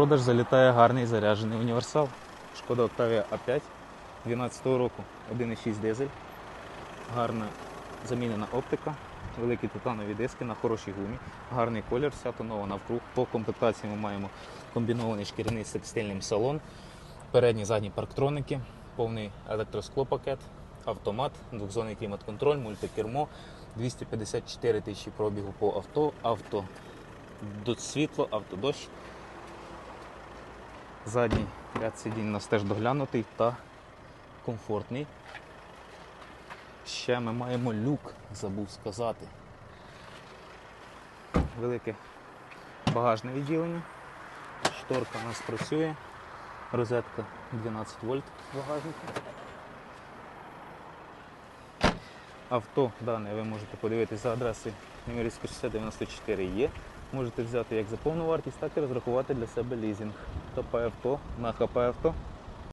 продаж залітає гарний заряджений універсал. Шкода Octavia A5 12 року, 1,6 дизель. Гарна замінена оптика, великі титанові диски на хорошій гумі, гарний колір, вся тонована навкруг. По комплектації ми маємо комбінований шкіряний з текстильним салон, передні задні парктроники, повний електросклопакет, автомат, двохзонний клімат-контроль, мультикермо, 254 тисячі пробігу по авто, авто світло, автодощ. Задній ряд сидінь у нас теж доглянутий та комфортний. Ще ми маємо люк, забув сказати. Велике багажне відділення. Шторка у нас працює. Розетка 12 вольт в багажнику. Авто дане ви можете подивитися за адресою Немирівська 694 є. Можете взяти як за повну вартість, так і розрахувати для себе лізинг. ХП авто на ХП авто